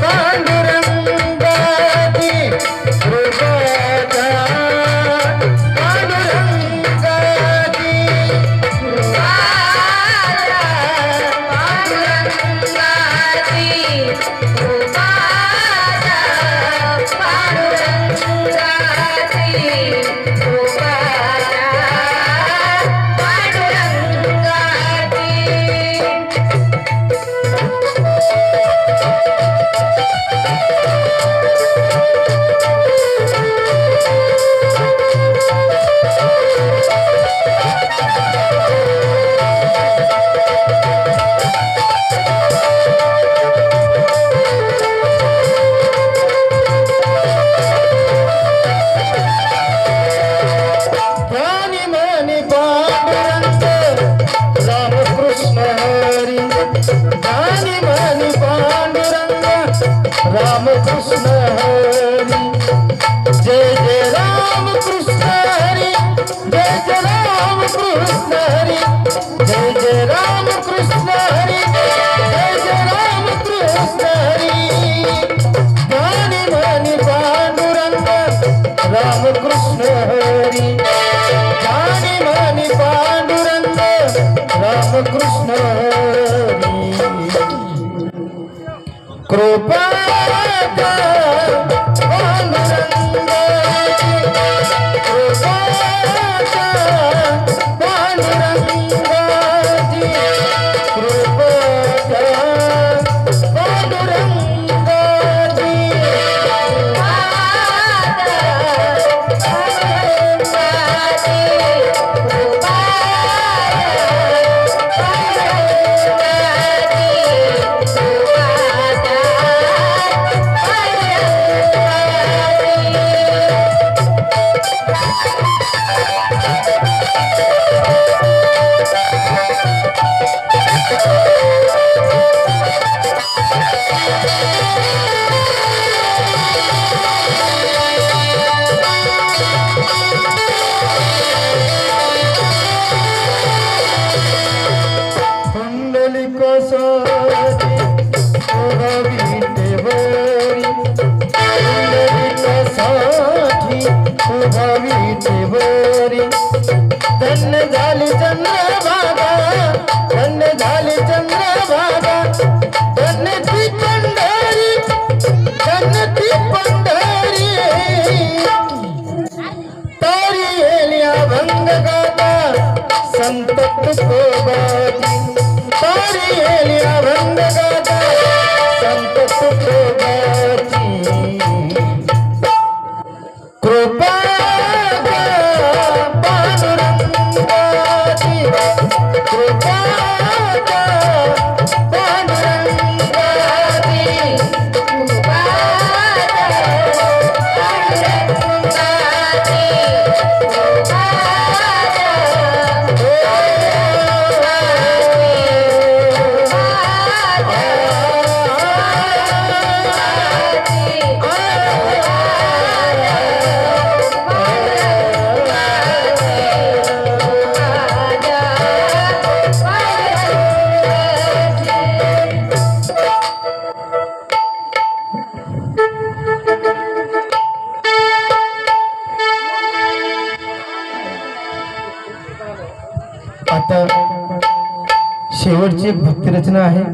पांडुरंगाची कृपा उभावी देवरी धन्य झाली चंद्रभागा, धन्य झाली चंद्रभागा। धन्य ती पंढरी धन्य ती तारी येली अभंग गाता संत तुकोबाची तारी येली अभंग गाता संत तुकोबाची आता शेवटची एक भक्तिरचना आहे.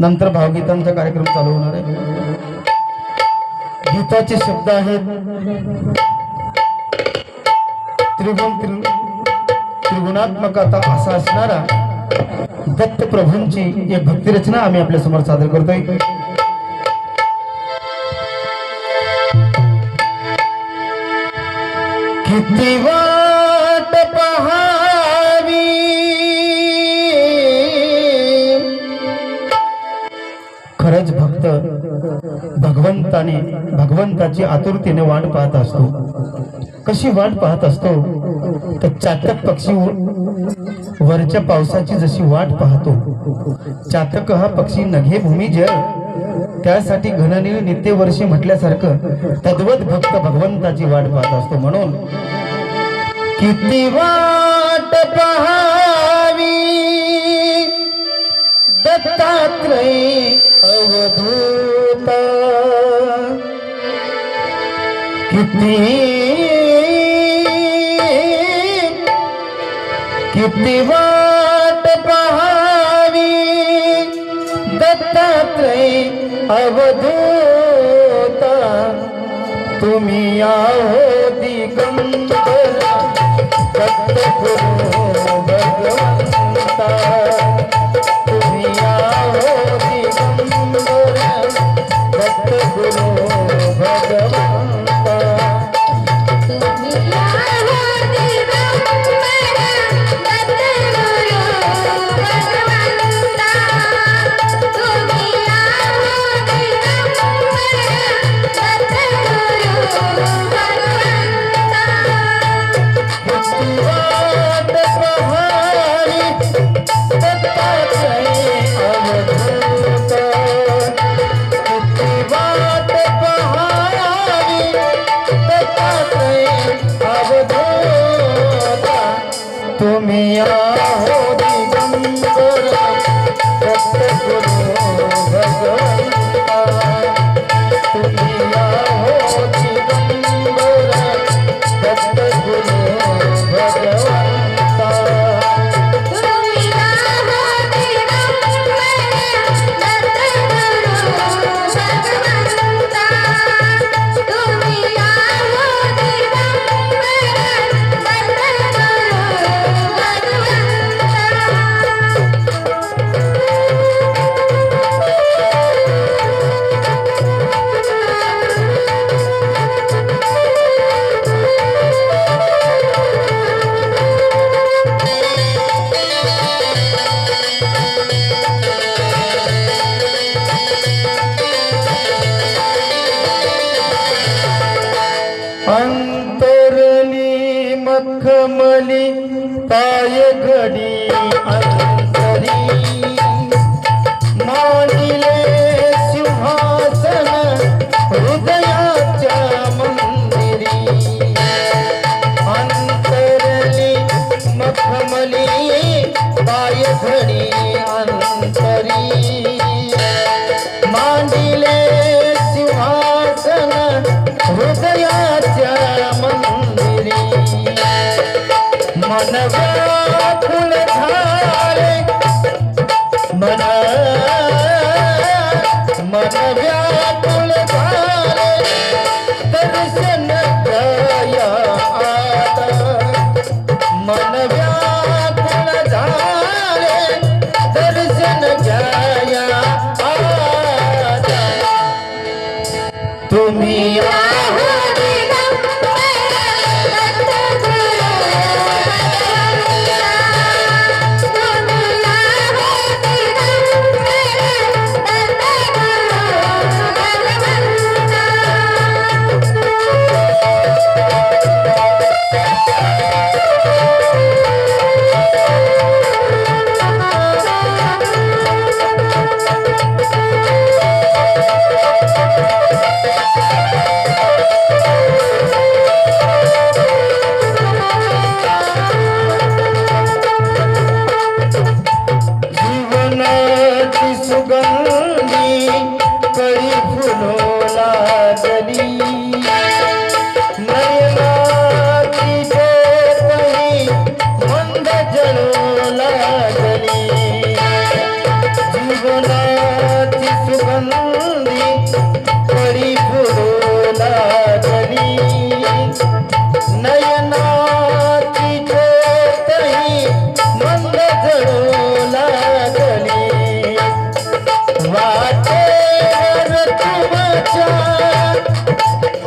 नंतर भावगीतांचा कार्यक्रम चालू होणार आहे. गीताचे शब्द आहेत. त्रिगुण त्रि- त्रिगुणात्मकता असा असणारा दत्त प्रभूंची एक भक्तिरचना आम्ही आपल्यासमोर सादर करतोय. किती भक्त भगवंताने भगवंताची आतुरतेने वाट पाहत असतो. कशी वाट पाहत असतो? तर चातक पक्षी वरच्या पावसाची जशी वाट पाहतो. चातक हा पक्षी नघे भूमी जय. त्यासाठी घननीळ नित्यवर्षी म्हटल्यासारखं तद्वत भक्त भगवंताची वाट पाहत असतो. म्हणून किती वाट पहावी दत्तात्रय अवधूता किती किती वाट पहावी दत्तात्रय अवधूता। तुम्ही आहो दिगंबर दत्त अंतरली मखमली पाय घडी अंतरी? मानिले सिंहासन हृदयाच्या मंदिरी. अंतरली मखमली पाय घडी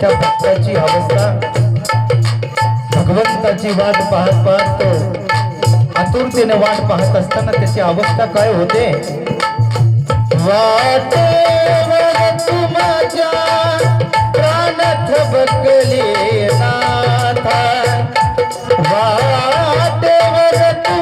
त्या भक्ताची अवस्था. भगवंताची वाट पाहत पाहत तो आतुरतेने वाट पाहत असताना त्याची अवस्था काय होते? वाटेवर तुमच्या प्राण थबकले नाथा. वाटेवर तुमच्या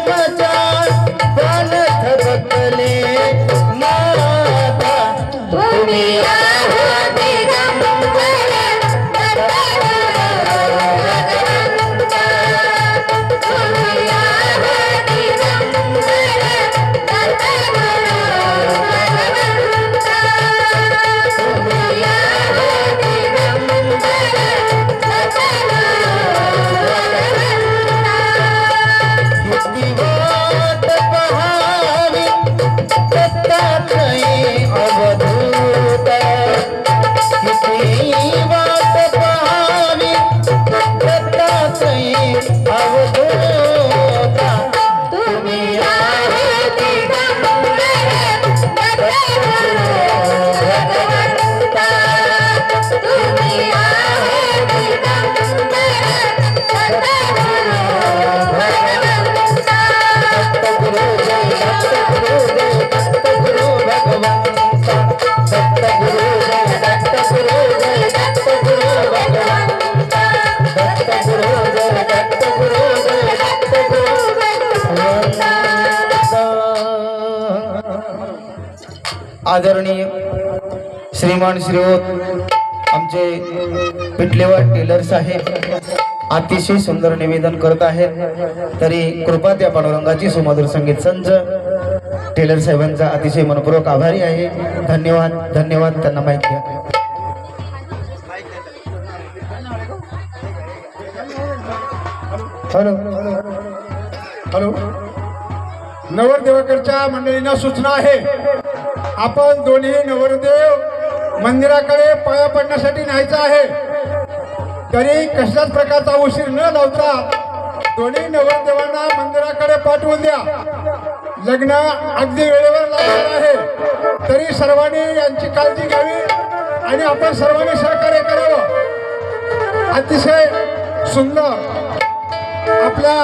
आदरणीय श्रीमान श्रीओत आमचे पिटलेवाड टेलर साहेब अतिशय सुंदर निवेदन करत आहेत. तरी कृपा त्या पांडुरंगाची सुमधुर संगीत संच. टेलर साहेबांचा अतिशय मनपूर्वक आभारी आहे. धन्यवाद धन्यवाद त्यांना माहिती द्या. हॅलो. हॅलो. नवरदेवाकडच्या मंडळींना सूचना आहे. आपण दोन्ही नवरदेव मंदिराकडे पाया पडण्यासाठी न्यायचं आहे. तरी कसल्याच प्रकारचा उशीर न लावता दोन्ही नवरदेवांना मंदिराकडे पाठवून द्या. लग्न अगदी वेळेवर लागणार आहे. तरी सर्वांनी यांची काळजी घ्यावी आणि आपण सर्वांनी सहकार्य करावं. अतिशय सुंदर. आपल्या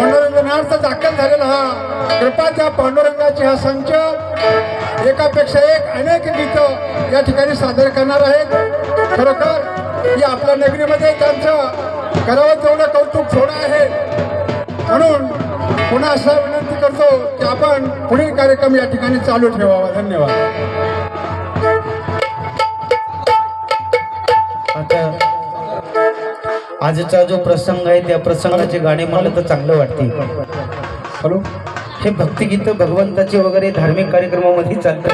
मनोरंजनार्थ दाखल झालेला हा कृपाच्या पांडुरंगाची हा संच. एकापेक्षा एक अनेक गीतं या ठिकाणी सादर करणार आहेत. खरोखर ही आपल्या नगरीमध्ये त्यांचं करावं तेवढं कौतुक थोडं आहे. म्हणून पुन्हा असं विनंती करतो की आपण पुढील कार्यक्रम या ठिकाणी चालू ठेवावा. धन्यवाद. आजचा जो प्रसंग आहे त्या प्रसंगाचे गाणे म्हणलं तर चांगलं वाटते. हॅलो? हे भक्तिगीत भगवंताचे वगैरे धार्मिक कार्यक्रमामध्ये चालतं